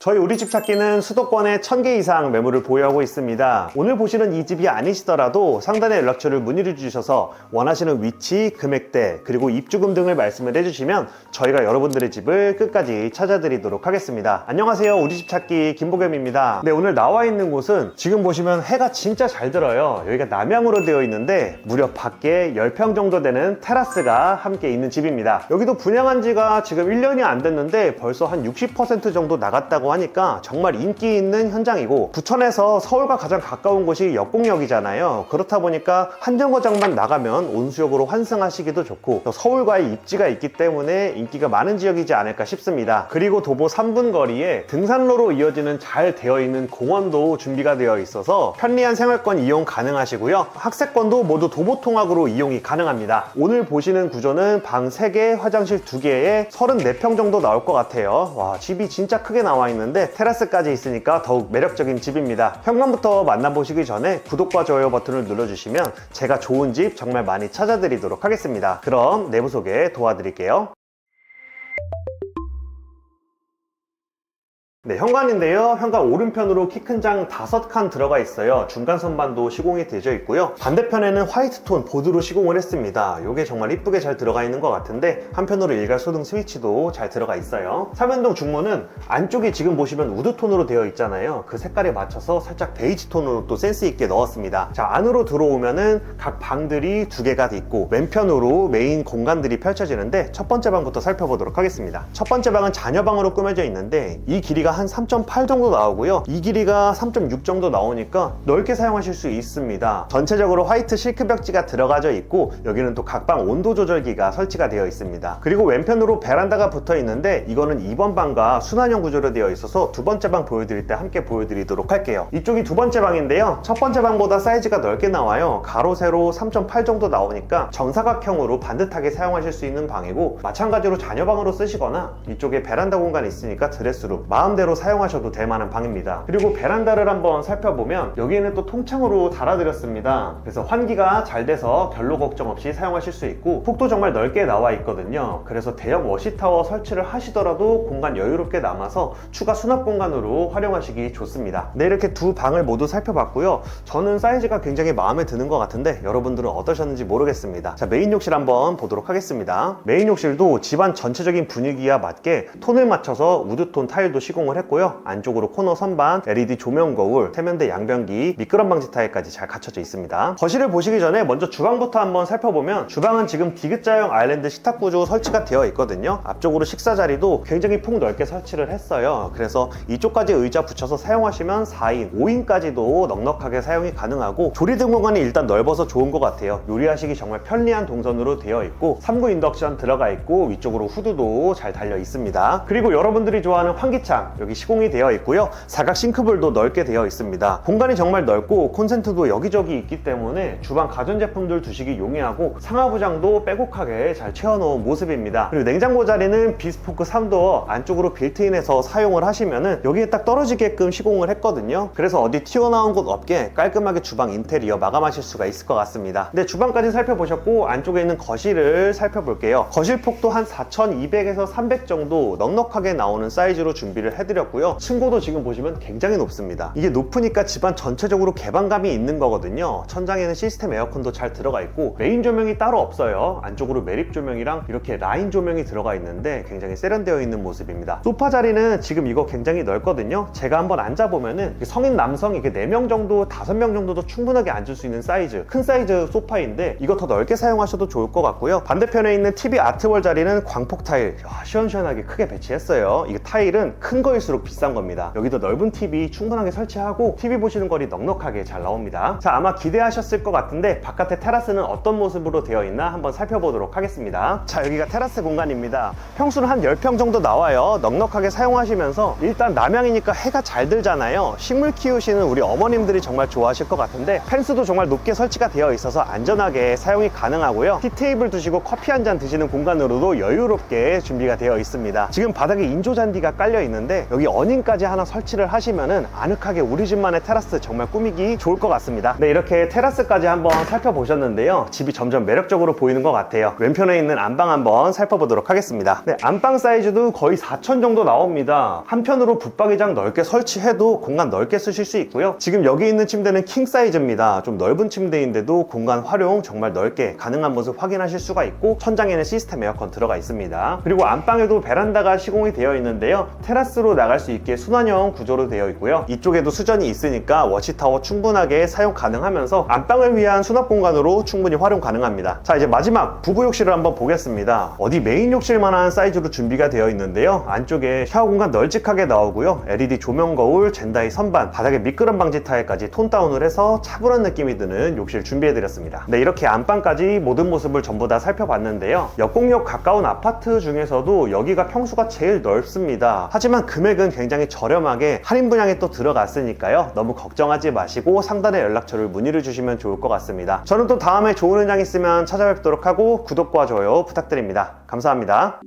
저희 우리 집 찾기는 수도권에 1000개 이상 매물을 보유하고 있습니다. 오늘 보시는 이 집이 아니시더라도 상단에 연락처를 문의를 주셔서 원하시는 위치, 금액대, 그리고 입주금 등을 말씀을 해주시면 저희가 여러분들의 집을 끝까지 찾아드리도록 하겠습니다. 안녕하세요. 우리 집 찾기 김보겸입니다. 네, 오늘 나와 있는 곳은 지금 보시면 해가 진짜 잘 들어요. 여기가 남향으로 되어 있는데 무려 밖에 10평 정도 되는 테라스가 함께 있는 집입니다. 여기도 분양한 지가 지금 1년이 안 됐는데 벌써 한 60% 정도 나갔다고 하니까 정말 인기 있는 현장이고 부천에서 서울과 가장 가까운 곳이 역곡역이잖아요. 그렇다 보니까 한 정거장만 나가면 온수역으로 환승하시기도 좋고 또 서울과의 입지가 있기 때문에 인기가 많은 지역이지 않을까 싶습니다. 그리고 도보 3분 거리에 등산로로 이어지는 잘 되어 있는 공원도 준비가 되어 있어서 편리한 생활권 이용 가능하시고요. 학생권도 모두 도보 통학으로 이용이 가능합니다. 오늘 보시는 구조는 방 3개, 화장실 2개에 34평 정도 나올 것 같아요. 와, 집이 진짜 크게 나와 있는 데 테라스까지 있으니까 더욱 매력적인 집입니다. 현관부터 만나보시기 전에 구독과 좋아요 버튼을 눌러주시면 제가 좋은 집 정말 많이 찾아드리도록 하겠습니다. 그럼 내부 소개 도와드릴게요. 네, 현관인데요. 현관 오른편으로 키 큰 장 5칸 들어가 있어요. 중간 선반도 시공이 되어 있고요. 반대편에는 화이트 톤 보드로 시공을 했습니다. 이게 정말 이쁘게 잘 들어가 있는 것 같은데 한편으로 일괄 소등 스위치도 잘 들어가 있어요. 삼연동 중문은 안쪽이 지금 보시면 우드 톤으로 되어 있잖아요. 그 색깔에 맞춰서 살짝 베이지 톤으로 또 센스 있게 넣었습니다. 자, 안으로 들어오면은 각 방들이 두 개가 있고 왼편으로 메인 공간들이 펼쳐지는데 첫 번째 방부터 살펴보도록 하겠습니다. 첫 번째 방은 자녀방으로 꾸며져 있는데 이 길이가 한 3.8 정도 나오고요. 이 길이가 3.6 정도 나오니까 넓게 사용하실 수 있습니다. 전체적으로 화이트 실크 벽지가 들어가져 있고 여기는 또 각방 온도 조절기가 설치가 되어 있습니다. 그리고 왼편으로 베란다가 붙어 있는데 이거는 2번 방과 순환형 구조로 되어 있어서 두 번째 방 보여드릴 때 함께 보여드리도록 할게요. 이쪽이 두 번째 방인데요. 첫 번째 방보다 사이즈가 넓게 나와요. 가로 세로 3.8 정도 나오니까 정사각형으로 반듯하게 사용하실 수 있는 방이고 마찬가지로 자녀방으로 쓰시거나 이쪽에 베란다 공간이 있으니까 드레스룸 마음 대로 사용하셔도 될 만한 방입니다. 그리고 베란다를 한번 살펴보면 여기에는 또 통창으로 달아드렸습니다. 그래서 환기가 잘 돼서 별로 걱정 없이 사용하실 수 있고 폭도 정말 넓게 나와 있거든요. 그래서 대형 워시타워 설치를 하시더라도 공간 여유롭게 남아서 추가 수납 공간으로 활용하시기 좋습니다. 네, 이렇게 두 방을 모두 살펴봤고요. 저는 사이즈가 굉장히 마음에 드는 것 같은데 여러분들은 어떠셨는지 모르겠습니다. 자, 메인 욕실 한번 보도록 하겠습니다. 메인 욕실도 집안 전체적인 분위기와 맞게 톤을 맞춰서 우드톤 타일도 시공 을 했고요. 안쪽으로 코너 선반, LED 조명 거울, 세면대 양변기, 미끄럼 방지 타일까지 잘 갖춰져 있습니다. 거실을 보시기 전에 먼저 주방부터 한번 살펴보면 주방은 지금 디귿자형 아일랜드 식탁 구조 설치가 되어 있거든요. 앞쪽으로 식사 자리도 굉장히 폭넓게 설치를 했어요. 그래서 이쪽까지 의자 붙여서 사용하시면 4인, 5인까지도 넉넉하게 사용이 가능하고 조리등 공간이 일단 넓어서 좋은 것 같아요. 요리하시기 정말 편리한 동선으로 되어 있고 3구 인덕션 들어가 있고 위쪽으로 후드도 잘 달려 있습니다. 그리고 여러분들이 좋아하는 환기창 여기 시공이 되어 있고요. 사각 싱크볼도 넓게 되어 있습니다. 공간이 정말 넓고 콘센트도 여기저기 있기 때문에 주방 가전제품들 두시기 용이하고 상하부장도 빼곡하게 잘 채워놓은 모습입니다. 그리고 냉장고 자리는 비스포크 3도어 안쪽으로 빌트인해서 사용을 하시면은 여기에 딱 떨어지게끔 시공을 했거든요. 그래서 어디 튀어나온 곳 없게 깔끔하게 주방 인테리어 마감하실 수가 있을 것 같습니다. 근데 주방까지 살펴보셨고 안쪽에 있는 거실을 살펴볼게요. 거실 폭도 한 4200에서 300 정도 넉넉하게 나오는 사이즈로 준비를 해드 렸고요. 층고도 지금 보시면 굉장히 높습니다. 이게 높으니까 집안 전체적으로 개방감이 있는 거거든요. 천장에는 시스템 에어컨도 잘 들어가 있고 메인 조명이 따로 없어요. 안쪽으로 매립 조명이랑 이렇게 라인 조명이 들어가 있는데 굉장히 세련되어 있는 모습입니다. 소파 자리는 지금 이거 굉장히 넓거든요. 제가 한번 앉아보면은 성인 남성 이렇게 4명 정도, 5명 정도도 충분하게 앉을 수 있는 사이즈, 큰 사이즈 소파인데 이거 더 넓게 사용하셔도 좋을 것 같고요. 반대편에 있는 TV 아트월 자리는 광폭 타일 야, 시원시원하게 크게 배치했어요. 이게 타일은 큰 거 일수록 비싼 겁니다. 여기도 넓은 TV 충분하게 설치하고 TV 보시는 거리 넉넉하게 잘 나옵니다. 자, 아마 기대하셨을 것 같은데 바깥의 테라스는 어떤 모습으로 되어 있나 한번 살펴보도록 하겠습니다. 자, 여기가 테라스 공간입니다. 평수는 한 10평 정도 나와요. 넉넉하게 사용하시면서 일단 남양이니까 해가 잘 들잖아요. 식물 키우시는 우리 어머님들이 정말 좋아하실 것 같은데 펜스도 정말 높게 설치가 되어 있어서 안전하게 사용이 가능하고요. 티테이블 두시고 커피 한 잔 드시는 공간으로도 여유롭게 준비가 되어 있습니다. 지금 바닥에 인조 잔디가 깔려 있는데 여기 어닝까지 하나 설치를 하시면은 아늑하게 우리 집만의 테라스 정말 꾸미기 좋을 것 같습니다. 네, 이렇게 테라스까지 한번 살펴보셨는데요. 집이 점점 매력적으로 보이는 것 같아요. 왼편에 있는 안방 한번 살펴보도록 하겠습니다. 네, 안방 사이즈도 거의 4천 정도 나옵니다. 한편으로 붙박이장 넓게 설치해도 공간 넓게 쓰실 수 있고요. 지금 여기 있는 침대는 킹 사이즈입니다. 좀 넓은 침대인데도 공간 활용 정말 넓게 가능한 모습 확인하실 수가 있고 천장에는 시스템 에어컨 들어가 있습니다. 그리고 안방에도 베란다가 시공이 되어 있는데요. 테라스로 나갈 수 있게 순환형 구조로 되어 있고요. 이쪽에도 수전이 있으니까 워시타워 충분하게 사용 가능하면서 안방을 위한 수납 공간으로 충분히 활용 가능합니다. 자 이제 마지막 부부 욕실을 한번 보겠습니다. 어디 메인 욕실만한 사이즈로 준비가 되어 있는데요. 안쪽에 샤워 공간 널찍하게 나오고요. LED 조명 거울, 젠다이 선반, 바닥에 미끄럼 방지 타일까지 톤 다운을 해서 차분한 느낌이 드는 욕실 준비해드렸습니다. 네 이렇게 안방까지 모든 모습을 전부 다 살펴봤는데요. 역공역 가까운 아파트 중에서도 여기가 평수가 제일 넓습니다. 하지만 금액 은 굉장히 저렴하게 할인 분양에 또 들어갔으니까요. 너무 걱정하지 마시고 상단에 연락처를 문의를 주시면 좋을 것 같습니다. 저는 또 다음에 좋은 현장 있으면 찾아뵙도록 하고 구독과 좋아요 부탁드립니다. 감사합니다.